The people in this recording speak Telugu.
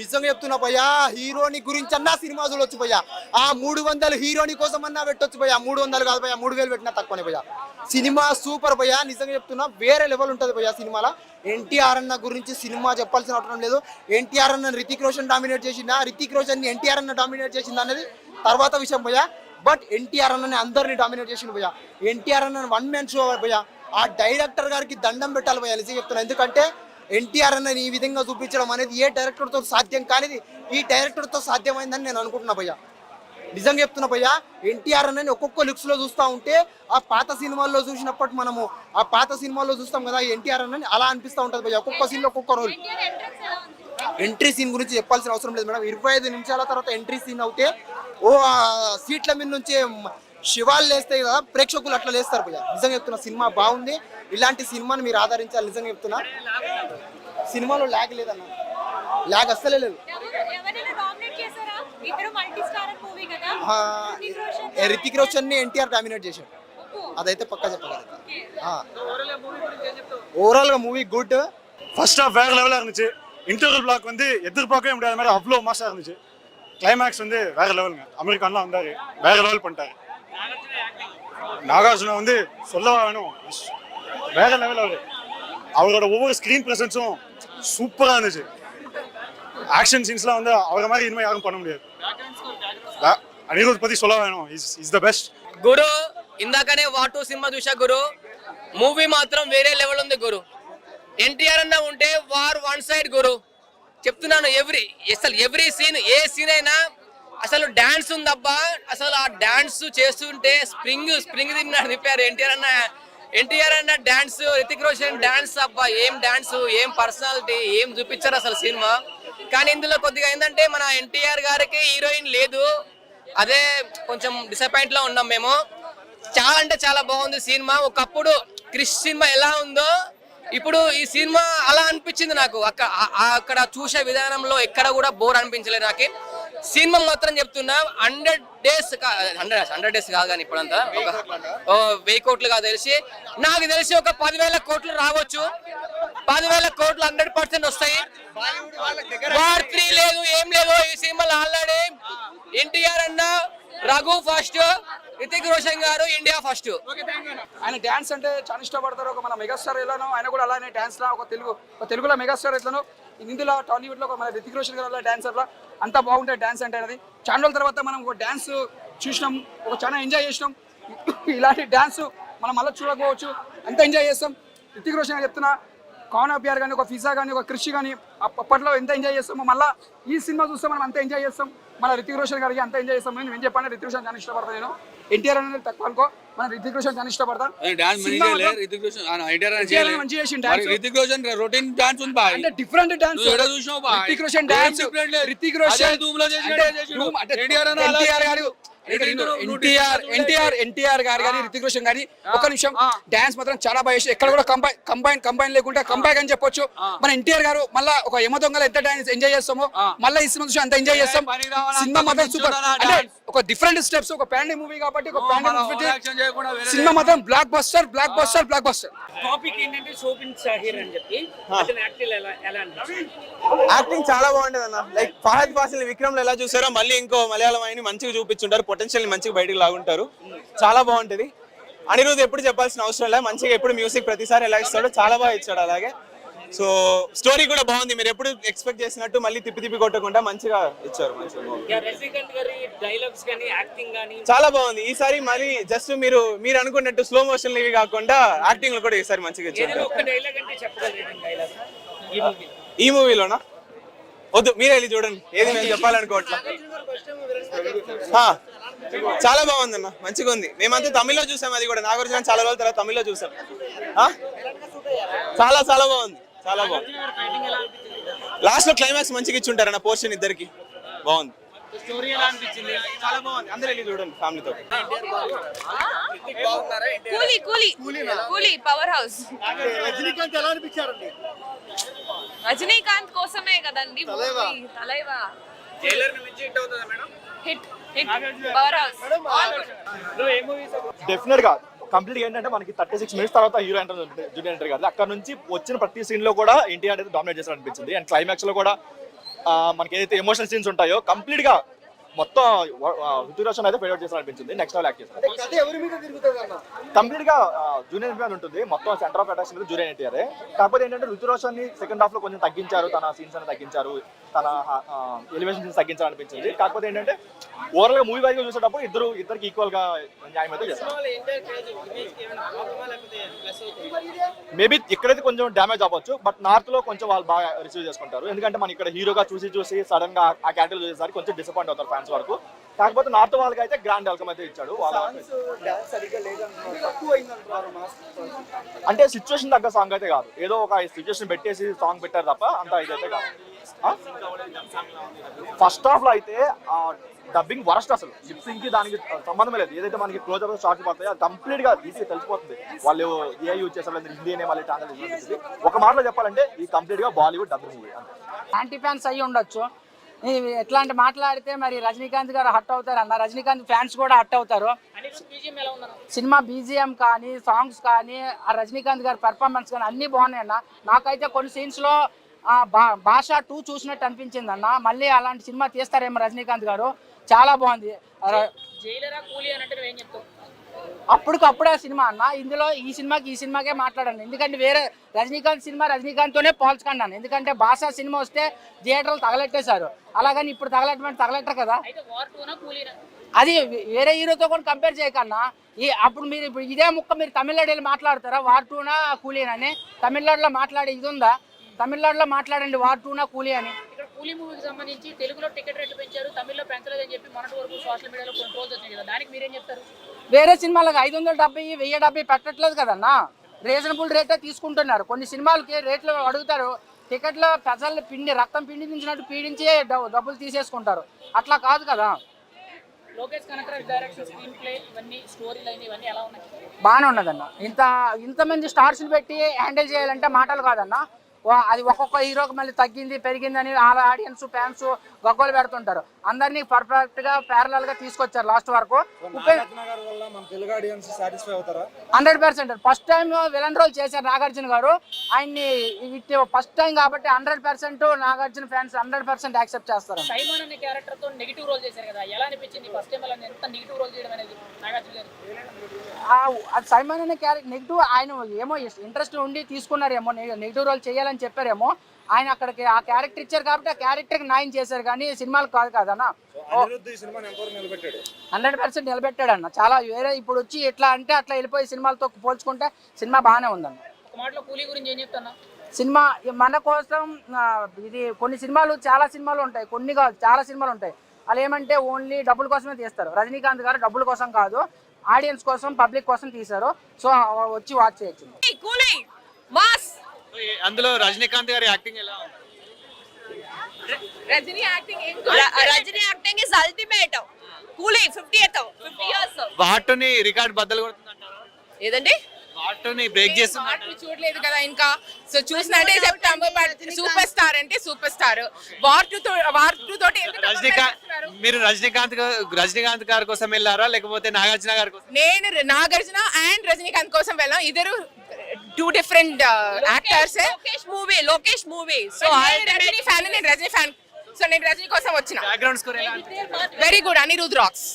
నిజంగా చెప్తున్నా భయ్యా హీరోని గురించి అన్నా సినిమా చూడొచ్చు పోయా ఆ మూడు వందలు హీరోని కోసం అన్నా పెట్టొచ్చు భయ్యా. మూడు వందలు కాదు భయ్యా మూడు వేలు పెట్టినా తక్కువనే భయ్యా. సినిమా సూపర్ భయ్యా నిజంగా చెప్తున్నా వేరే లెవెల్ ఉంటుంది భయ్యా సినిమాలో. ఎన్టీఆర్ అన్న గురించి సినిమా చెప్పాల్సిన అవసరం లేదు. ఎన్టీఆర్ అన్న రితిక్ రోషన్ డామినేట్ చేసిందా? రితిక్ రోషన్ ఎన్టీఆర్ అన్న డామినేట్ చేసిందా అనేది తర్వాత విషయం పోయా బట్ ఎన్టీఆర్ అన్నని అందరిని డామినేట్ చేసిండు భయ్యా. ఎన్టీఆర్ అన్న వన్ మ్యాన్ షో పోయా ఆ డైరెక్టర్ గారికి దండం పెట్టాలి పోయా నిజంగా చెప్తున్నా. ఎందుకంటే ఎన్టీఆర్ అన్నని ఈ విధంగా చూపించడం అనేది ఏ డైరెక్టర్తో సాధ్యం కానిది ఈ డైరెక్టర్తో సాధ్యమైందని నేను అనుకుంటున్నా భయ్యా. నిజంగా చెప్తున్నా భయ్యా ఎన్టీఆర్ అన్నని ఒక్కొక్క లుక్స్లో చూస్తూ ఉంటే ఆ పాత సినిమాల్లో చూసినప్పటి మనము ఆ పాత సినిమాల్లో చూస్తాం కదా ఎన్టీఆర్ అన్నని అలా అనిపిస్తూ ఉంటుంది భయ్యా ఒక్కొక్క సీన్లో ఒక్కొక్క రోల్. ఎంట్రీ సీన్ గురించి చెప్పాల్సిన అవసరం లేదు మేడం. ఇరవై ఐదు నిమిషాల తర్వాత ఎంట్రీ సీన్ అవుతే ఓ ఆ సీట్ల మీద నుంచే శివాలు లేస్తాయి కదా ప్రేక్షకులు అట్లా లేస్తారు భయ్యా నిజంగా చెప్తున్నా సినిమా బాగుంది ఇలాంటి సినిమాని మీరు ఆదరించాలి నిజంగా చెప్తున్నా సినిమాలో ల్యాగ్ లేదన్న ల్యాగ్ అస్సలే లేదు ఎవరు- ఎవరైనా నామినేట్ చేశారా ఇద్దరు మల్టీ స్టారర్ మూవీ కదా ఆ, రితిక్ రోషన్ ఏ రితిక్ రోషన్ ని ఎన్టీఆర్ డామినేట్ చేశాడు ఒప్పు. అదైతే పక్కా చెప్పగలుగుతా ఓకే. ఓవరాల్ గా మూవీ గుడ్ ஃபர்ஸ்ட் ஹாஃப் வேற லெவலாக இருந்துச்சு இன்டர்வல் பிளாக் வந்து எதிர்பார்க்கவே முடியாத மாதிரி அவ்வளோ மாசாக இருந்துச்சு கிளைமேக்ஸ் வந்து வேற லெவலுங்க அமெரிக்கான்லாம் வந்தாரு வேற லெவல் பண்ணிட்டாரு நாகார்ஜுனா வந்து சொல்லவா வேணும் வேற லெவல் அவரு அவரோட ஒவ்வொரு ஸ்க்ரீன் ப்ரெசன்ஸும் சூப்பராக இருந்துச்சு ஆக்ஷன் சீன்ஸ்லாம் வந்து அவரை மாதிரி இனிமேல் யாரும் பண்ண முடியாது அ- அனிருத் பற்றி சொல்ல வேணும் இஸ் இஸ் த பெஸ்ட் గురు ఇందాకనే వాటు సినిమా చూసా గురు మూవీ మాత్రం వేరే లెవెల్ ఉంది గురు ఎన్టీఆర్ అన్న ఉంటే వార్ వన్ సైడ్ గురు చెప్తున్నాను ఎవ్రీ అసలు ఎవ్రీ సీన్ ఏ సీన్ అయినా అసలు డాన్స్ ఉందబ్బా. అసలు ఆ డాన్స్ చేస్తుంటే స్ప్రింగ్ స్ప్రింగ్ తిన్నాడు తిప్పారు ఎన్టీఆర్ అన్న ఎన్టీఆర్ అన్న డాన్స్ రితిక్ రోషన్ డాన్స్ అబ్బా. ఏం డాన్స్ ఏం పర్సనాలిటీ ఏం చూపించారు అసలు సినిమా. కానీ ఇందులో కొద్దిగా ఏంటంటే మన ఎన్టీఆర్ గారికి హీరోయిన్ లేదు. అదే కొంచెం డిసప్పాయింట్లో ఉన్నాం మేము. చాలా అంటే చాలా బాగుంది సినిమా. ఒకప్పుడు క్రిష్ సినిమా ఎలా ఉందో ఇప్పుడు ఈ సినిమా అలా అనిపించింది నాకు. అక్కడ అక్కడ చూసే విధానంలో ఎక్కడ కూడా బోర్ అనిపించలేదు నాకు. సినిమా మాత్రం చెప్తున్నా hundred days hundred hundred days కాదు కానీ ఇప్పుడంతా. ఒక ఓ వెయ్యి కోట్లు కాదు తెలిసి. నాకు తెలిసి ఒక పదివేల కోట్లు రావచ్చు. పదివేల కోట్లు హండ్రెడ్ పర్సెంట్ వస్తాయి. వార్ త్రీ లేదు ఏం లేదు. ఈ సినిమాలో ఆల్రెడీ ఎన్టీఆర్ అన్న రఘు ఫస్ట్ రితిక్ రోషన్ గారు ఇండియా ఫస్ట్. ఆయన డ్యాన్స్ అంటే చాలా ఇష్టపడతారు. ఒక మన మెగాస్టార్ ఎలానో ఆయన కూడా అలానే డ్యాన్స్ లా ఒక తెలుగు ఒక తెలుగులో మెగాస్టార్ ఎట్లనో హిందీలో టాలీవుడ్లో ఒక మన రితిక్ రోషన్ గారు డాన్స్ అట్లా అంతా బాగుంటాయి డ్యాన్స్ అంటే అనేది. చాలా రోజుల తర్వాత మనం ఒక డ్యాన్స్ చూసినాం ఒక చాలా ఎంజాయ్ చేసినాం. ఇలాంటి డ్యాన్స్ మనం మళ్ళీ చూడకపోవచ్చు. అంత ఎంజాయ్ చేస్తాం. రితిక్ రోషన్ గారు చెప్తున్నా కాన్ అపియర్ కానీ ఒక ఫిజా కానీ ఒక కృషి కానీ అప్పట్లో ఎంత ఎంజాయ్ చేస్తామో మళ్ళీ ఈ సినిమా చూస్తే మనం అంత ఎంజాయ్ చేస్తాం. మన రితిక్ రోషన్ గారికి అంత ఎంజాయ్ చేస్తాం. నేను చెప్పాను రితిక్ రోషన్ చాలా ఇష్టపడతాను నేను. ఎన్టీఆర్ అనేది తక్కువ అనుకో మన రితిక్ రోషన్ చాలా ఇష్టపడతాను మంచి రితిక్ రోషన్ రొటీన్ డాన్స్ ఉంది బాయ్ అంటే డిఫరెంట్ డాన్స్? రితిక్ రోషన్ ఏం డాన్స్. రితిక్ రోషన్. ఎన్టీఆర్ గారు ఎన్టీఆర్ ఎన్టీఆర్ ఎన్టీఆర్ గారు కానీ రితిక్ రోషన్ గారి ఒక నిమిషం. డాన్స్ మాత్రం చాలా బాగా చేసి ఎక్కడ కూడా కంబైన్ కంబైన్ కంబైన్ లేకుండా కంబైన్ అని చెప్పొచ్చు. మన ఎన్టీఆర్ గారు మళ్ళా ఒక యమ దొంగలు ఎంత డాన్స్ ఎంజాయ్ చేస్తామో. మళ్ళీ ఈ సినిమా చూసి అంత ఎంజాయ్ చేస్తాం? సినిమా మాత్రం సూపర్. అంటే? ఒక డిఫరెంట్ స్టెప్స్ ఒక ప్యాండీ మూవీ కాబట్టి ఒక వేరే సినిమా మాత్రం blockbuster blockbuster blockbuster topic ఏంటంటే శోభిన్ షాహీర్ అని చెప్పి. అతని యాక్టింగ్ ఎలా ఎలా అనిపించింది? యాక్టింగ్ చాలా బాగుంటది అన్న లైక్ ఫహద్ ఫాసిల్ విక్రమ్ ఎలా చూసారో మళ్ళీ ఇంకో మలయాళం ఆయన మంచిగా చూపించుంటారు. పొటెన్షియల్ మంచిగా బయటకు లాగుంటారు. చాలా బాగుంటది. అనిరుద్ ఎప్పుడు చెప్పాల్సిన అవసరం లేదు. మంచిగా ఎప్పుడు మ్యూజిక్ ప్రతిసారి ఎలా ఇస్తాడో చాలా బాగా ఇచ్చాడు అలాగే. సో స్టోరీ కూడా బాగుంది. మీరు ఎప్పుడు ఎక్స్పెక్ట్ చేసినట్టు మళ్ళీ తిప్పి తిప్పి కొట్టకుండా మంచిగా ఇచ్చారు. చాలా బాగుంది. ఈసారి మళ్ళీ జస్ట్ మీరు మీరు అనుకున్నట్టు స్లో మోషన్ ఇవి కాకుండా యాక్టింగ్ కూడా ఈసారి మంచిగా ఇచ్చారు. ఒక్క డైలాగ్ అంటే చెప్పగలరు డైలాగ్ ఈ మూవీలో ఈ మూవీలోనా? వద్దు మీరే వెళ్ళి చూడండి. ఏది నేను చెప్పాలనుకోవట్లా. చాలా బాగుంది అన్న మంచిగా ఉంది. మేమంతా తమిళ్ళో చూసాం అది కూడా. నాగార్జున చాలా రోజుల తర్వాత తమిళ్ళో చూసాం. ఆ? చాలా చాలా బాగుంది. చాలా బాగుంది. లాస్ట్లో క్లైమాక్స్ మంచిగా ఇచ్చుంటారు అన్న పోర్షన్ ఇద్దరికి. బాగుంది. స్టోరీ ఎలా అనిపించింది? చాలా బాగుంది. అందరూ వెళ్ళి చూడండి ఫ్యామిలీతో. కూలీ కూలీ. కూలీ పవర్ హౌస్ రజనీకాంత్ కోసమే కదండి మూవీ తలైవా? జైలర్ నుంచి హిట్ అవుతుందా మేడం? హిట్ డెఫినెట్గా. కంప్లీట్ ఏంటంటే మనకి థర్టీ సిక్స్ మినిట్స్ తర్వాత హీరో ఎంటర్ జూనియర్ ఎంటర్ కాదు అక్కడ నుంచి వచ్చిన ప్రతి సీన్లో కూడా ఎన్టీఆర్ అయితే డామినేట్ చేశారు అనిపించింది అండ్ క్లైమాక్స్లో కూడా మనకి ఏదైతే ఎమోషనల్ సీన్స్ ఉంటాయో కంప్లీట్గా మొత్తం ఋతిక్ రోషన్ అయితే ఫేవరెట్ చేసిన అనిపించింది నెక్స్ట్ లెవెల్ యాక్ట్ చేశారు. కంప్లీట్గా జూనియర్ ఎన్టీఆర్ ఉంటుంది. మొత్తం centre of attraction junior NTR కాకపోతే ఏంటంటే ఋతిక్ రోషన్ని సెకండ్ హాఫ్లో కొంచెం తగ్గించారు. తన సీన్స్ అని తగ్గించారు. తన ఎలివేషన్ అనిపించింది కాకపోతే ఏంటంటే ఓవరాల్గా మూవీ వైజ్గా చూసేటప్పుడు ఇద్దరు ఇద్దరికి ఈక్వల్గా న్యాయం అయితే చేస్తారు మేబీ ఇక్కడైతే కొంచెం డ్యామేజ్ అవ్వచ్చు బట్ నార్త్లో కొంచెం వాళ్ళు బాగా రిసీవ్ చేసుకుంటారు. ఎందుకంటే మన ఇక్కడ హీరోగా చూసి చూసి సడన్గా ఆ క్యారెక్టర్ చూసేసరికి కొంచెం డిసప్పాయింట్ అవుతారు ఫ్యాన్స్ వరకు. కాకపోతే నార్త్ వాళ్ళకి అయితే గ్రాండ్ వెల్కమ్ అయితే ఇచ్చాడు. అంటే సిచ్యువేషన్ తగ్గ సాంగ్ అయితే కాదు. ఏదో ఒక సిచ్యువేషన్ పెట్టేసి సాంగ్ పెట్టారు తప్ప అంత ఇదైతే కాదు. ఫస్ట్ హాఫ్లో అయితే డబ్బింగ్ వరస్ట్ అసలు. లిప్సింగ్కి దానికి సంబంధమే లేదు. ఏదైతే మనకి క్లోజ్ అప్ షార్ట్ పడతాయో అది కంప్లీట్గా ఈజీ తెలిసిపోతుంది. వాళ్ళు ఏ యూజ్ చేస్తారు హిందీ అనే చేసేది. ఒక మాటలో చెప్పాలంటే ఈ కంప్లీట్గా Bollywood dubbing movie anti fans అయ్యి ఉండొచ్చు. ఎట్లాంటి మాట్లాడితే మరి రజనీకాంత్ గారు హట్ అవుతారు అన్న. రజనీకాంత్ ఫ్యాన్స్ కూడా హట్ అవుతారు. సినిమా బీజిఎం కానీ సాంగ్స్ కానీ ఆ రజనీకాంత్ గారి పెర్ఫార్మెన్స్ కానీ అన్నీ బాగున్నాయి అన్న నాకైతే కొన్ని సీన్స్లో ఆ బా భాష టూ చూసినట్టు అనిపించింది అన్న. మళ్ళీ అలాంటి సినిమా తీస్తారేమో రజనీకాంత్ గారు. చాలా బాగుంది. అప్పటికప్పుడే ఆ సినిమా అన్న. ఇందులో ఈ సినిమాకి ఈ సినిమాకే మాట్లాడాను ఎందుకంటే వేరే రజనీకాంత్ సినిమా రజనీకాంత్తోనే పోల్చుకున్నాను ఎందుకంటే భాషా సినిమా వస్తే థియేటర్లు తగలెట్టేశారు. అలాగని ఇప్పుడు తగలెట్టమంటే తగలెట్టరు కదా. అది వేరే హీరోతో కూడా కంపేర్ చేయకన్నా ఈ అప్పుడు మీరు ఇప్పుడు ఇదే ముక్క మీరు తమిళనాడు వెళ్ళి మాట్లాడతారా? వార్ టూనా అని తమిళనాడులో మాట్లాడే ఇది ఉందా? తమిళనాడులో మాట్లాడండి వార్ టూనా కూలీ అని. ఇక్కడ కూలీ మూవీకి సంబంధించి తెలుగులో టికెట్ రేట్లు పెంచారు తమిళ్ళో పెంచలేదని చెప్పి మొన్నటి వరకు సోషల్ మీడియాలో కొన్ని ట్రోల్స్ వచ్చినాయి కదా దానికి మీరేం చెప్తారు? వేరే సినిమాలకు ఐదు వందల డెబ్బై వెయ్యి డెబ్బై పెట్టట్లేదు కదన్నా. రీజనబుల్ రేటే తీసుకుంటున్నారు. కొన్ని సినిమాలకి రేట్లు అడుగుతారు. టికెట్లో ప్రజల్ని పిండి రక్తం పిండించినట్టు పీడించి డబ్బు- డబ్బులు తీసేసుకుంటారు. అట్లా కాదు కదా. బాగానే ఉన్నదన్న. ఇంత ఇంతమంది స్టార్స్ని పెట్టి హ్యాండిల్ చేయాలంటే మాటలు కాదన్న. అది ఒక్కొక్క హీరోకి మళ్ళీ తగ్గింది పెరిగిందని వాళ్ళ ఆడియన్స్ ఫ్యాన్స్ గొగ్గలు పెడుతుంటారు. అందరినీ పర్ఫెక్ట్గా ప్యారలల్గా తీసుకొచ్చారు లాస్ట్ వరకు. Hundred percent first time villain role చేశారు నాగార్జున గారు. ఆయన్ని ఫస్ట్ టైం కాబట్టి hundred percent Nagarjuna fans hundred percent accept చేస్తారు. సైమన్ అనే క్యారెక్టర్తో నెగిటివ్ రోల్ చేశారు కదా ఎలా అనిపించింది? ఫస్ట్ టైం ఎంత నెగిటివ్ రోల్ చేయడం అనేది నాగార్జున గారు? ఆ- అది సైమన్ అనే క్యారెక్టర్ నెగిటివ్ ఆయన ఏమో ఇంట్రెస్ట్ ఉండి తీసుకున్నారేమో నెగిటివ్ రోల్ చేయాలని చెప్పారేమో. ఆయన అక్కడికి ఆ క్యారెక్టర్ ఇచ్చారు కాబట్టి ఆ క్యారెక్టర్కి న్యాయం చేశారు కానీ సినిమాలు కాదు కాదన్న. హండ్రెడ్ పర్సెంట్ నిలబెట్టాడు అన్న చాలా వేరే ఇప్పుడు వచ్చి ఎట్లా అంటే అట్లా వెళ్ళిపోయి సినిమాలతో పోల్చుకుంటే సినిమా బాగానే ఉందన్న. ఒక మాటలో కూలీ గురించి ఏం చెప్తున్నా సినిమా మన కోసం ఇది కొన్ని సినిమాలు చాలా సినిమాలు ఉంటాయి. కొన్ని కాదు చాలా సినిమాలు ఉంటాయి. వాళ్ళు ఏమంటే ఓన్లీ డబ్బుల కోసమే తీస్తారు. రజనీకాంత్ గారు డబ్బుల కోసం కాదు ఆడియన్స్ కోసం పబ్లిక్ కోసం తీశారు. సో వచ్చి వాచ్ చేయొచ్చు. కూలీ! మాస్ అందులో రజనీకాంత్ గారి యాక్టింగ్ ఎలా ఉంది? Rajini acting Rajini acting is ultimate. Coolie fifty eighth fifty years. వాటుని record బద్దలు కొడుతుందంటారా ఏదండి? వాటుని బ్రేక్ పాటలు చూడలేదు కదా ఇంకా. సో చూసినట్టే చెప్తాము బట్ సూపర్ స్టార్ అంటే superstar War two War two తోటి రజనీకాంత్ చేస్తున్నారు? మీరు రజనీకాంత్ గా- రజనీకాంత్ గారి కోసం వెళ్ళారా? లేకపోతే నాగార్జున గారి కోసం? నేను నాగార్జున అండ్ రజనీకాంత్ కోసం వెళ్ళాం. ఇద్దరు two different actors Lokesh movie Lokesh movie so Rajini fan నేను రజనీ ఫ్యాన్ సో నేను రజనీ కోసం వచ్చిన బ్యాక్గ్రౌండ్ స్కోర్ ఎలా వెరీ గుడ్ అనిరుద్ రాక్స్